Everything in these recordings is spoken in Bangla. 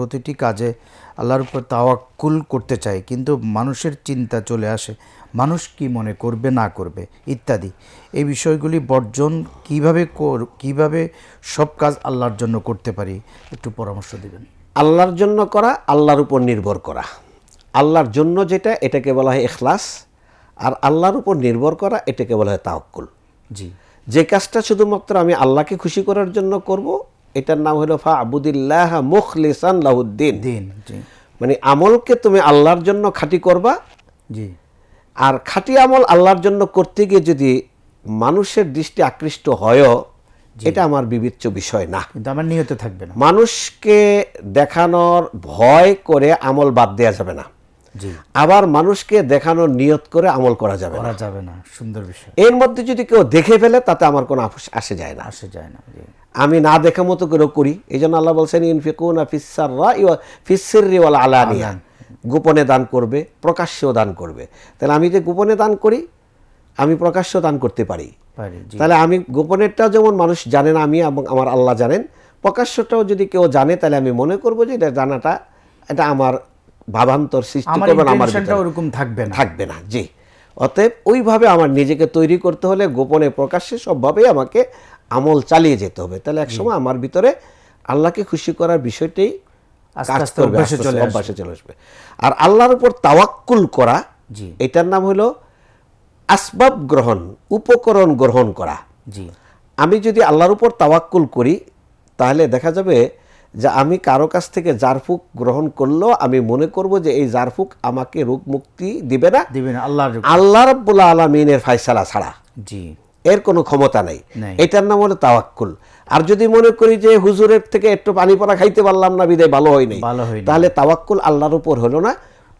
প্রতিটি কাজে আল্লাহর উপর তাওয়াক্কুল করতে চাই কিন্তু মানুষের চিন্তা চলে আসে মানুষ কি মনে করবে না করবে ইত্যাদি। এই বিষয়গুলি বর্জন কীভাবে কর কীভাবে সব কাজ আল্লাহর জন্য করতে পারি একটু পরামর্শ দিবেন। আল্লাহর জন্য করা আল্লাহর উপর নির্ভর করা। আল্লাহর জন্য যেটা এটাকে বলা হয় এখলাস আর আল্লাহর উপর নির্ভর করা এটাকে বলা হয় তাওকুল জি। যে কাজটা শুধুমাত্র আমি আল্লাহকে খুশি করার জন্য করব এটার নাম হলো ফা আবুদুল্লাহ মুখলিসান লাহুদ্দিন। মানে আমলকে তুমি আল্লাহর জন্য খাঁটি করবা জি। আর খাঁটি আমল আল্লাহর জন্য করতে গিয়ে যদি মানুষের দৃষ্টি আকৃষ্ট হয়ও এটা আমার বিবেচ্য বিষয় না। কিন্তু আমার নিয়তে থাকবে না। মানুষকে দেখানোর ভয় করে আমল বাদ দেওয়া যাবে না। আবার মানুষকে দেখানোর নিয়ত করে আমল করা যাবে না। করা যাবে না সুন্দর বিষয়। এর মধ্যে যদি কেউ দেখে ফেলে তাতে আমার কোনো আসে যায় না। আসে যায় না আমি না দেখা মতো করে করি। এই জন্য আল্লাহ বলছেন ইনফিকুন ফিসার ফিসিরি ওয়াল আলানিয়া। গোপনে দান করবে প্রকাশ্যেও দান করবে। তাহলে আমি যে গোপনে দান করি আমি প্রকাশ্য দান করতে পারি। তাহলে আমি গোপনেরটাও যেমন মানুষ জানেন আমি এবং আমার আল্লাহ জানেন প্রকাশ্যটাও যদি কেউ জানে তাহলে আমি মনে করব যে এটা জানাটা এটা আমার ভাবান্তর সৃষ্টি আমার করবে না আমার ওরকম থাকবে না। থাকবে না জি। অতএব ওইভাবে আমার নিজেকে তৈরি করতে হলে গোপনে প্রকাশ্যে সবভাবেই আমাকে আমল চালিয়ে যেতে হবে। তাহলে একসময় আমার ভিতরে আল্লাহকে খুশি করার বিষয়টাই অভ্যাসে চলে আসবে। অভ্যাসে চলে আসবে। আর আল্লাহর উপর তাওয়াক্কুল করা এটার নাম হলো আসবাব গ্রহণ উপকরণ গ্রহণ করা। জি। আমি যদি আল্লাহর উপর তাওয়াক্কুল করি তাহলে দেখা যাবে যে আমি কারও কাছ থেকে জারফুক গ্রহণ করলেও আমি মনে করব যে এই জারফুক আমাকে রোগ মুক্তি দিবে না দিবেন আল্লাহর আল্লাহ রাব্বুল আলমিনের ফায়সালা ছাড়া। জি। এর কোনো ক্ষমতা নেই। নেই। এটার নাম হলো তাওয়াক্কুল। আর যদি মনে করি যে হুজুরের থেকে একটু পানি পড়া খাইতে পারলাম না বিদায় ভালো হয়নি ভালো হয়নি। তাহলে তাওয়াক্কুল আল্লাহর উপর হলো না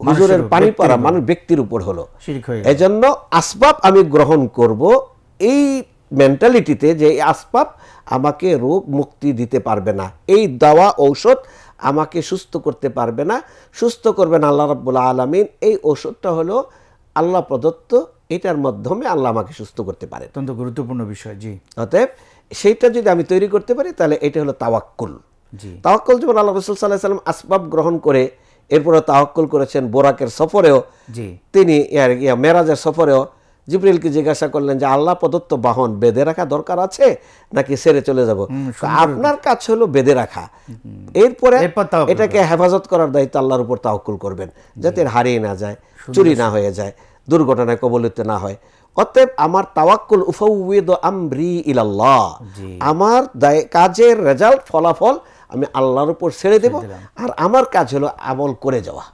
হুজুরের পানি পড়া। মানুষ ব্যক্তির উপর হলো। হয়ে এজন্য আসবাব আমি গ্রহণ করব এই মেন্টালিটিতে যে এই আসবাব আমাকে রোগ মুক্তি দিতে পারবে না। এই দাওয়া ঔষধ আমাকে সুস্থ করতে পারবে না। সুস্থ করবেন আল্লাহ রাব্বুল আলমিন। এই ঔষধটা হলো আল্লাহ প্রদত্ত এটার মাধ্যমে আল্লাহ আমাকে সুস্থ করতে পারে। অত্যন্ত গুরুত্বপূর্ণ বিষয় জি। অতএব সেইটা যদি আমি তৈরি করতে পারি তাহলে এটা হলো তাওয়াক্কুল। জি। তাওয়াক্কুল যেমন আল্লাহ রসুল সাল্লাহ সাল্লাম আসবাব গ্রহণ করে এরপরে তাওয়াক্কুল করেছেন বোরাকের সফরেও। জি। তিনি মেরাজের সফরেও জিব্রিলকে জিজ্ঞাসা করলেন যে আল্লাহ প্রদত্ত বাহন বেঁধে রাখা দরকার আছে নাকি সেরে চলে যাব? আপনার কাজ হলো বেঁধে রাখা। এরপরে এটাকে হেফাজত করার দায়িত্ব আল্লাহর উপর তাওকুল করবেন যাতে হারিয়ে না যায় চুরি না হয়ে যায় দুর্ঘটনায় কবলিত না হয়। অতএব আমার তাওয়াক্কুল উফাউদ আমরি ইলাল্লাহ। আমার কাজের রেজাল্ট ফলাফল আমি আল্লাহর উপর ছেড়ে দেব আর আমার কাজ হলো আমল করে যাওয়া।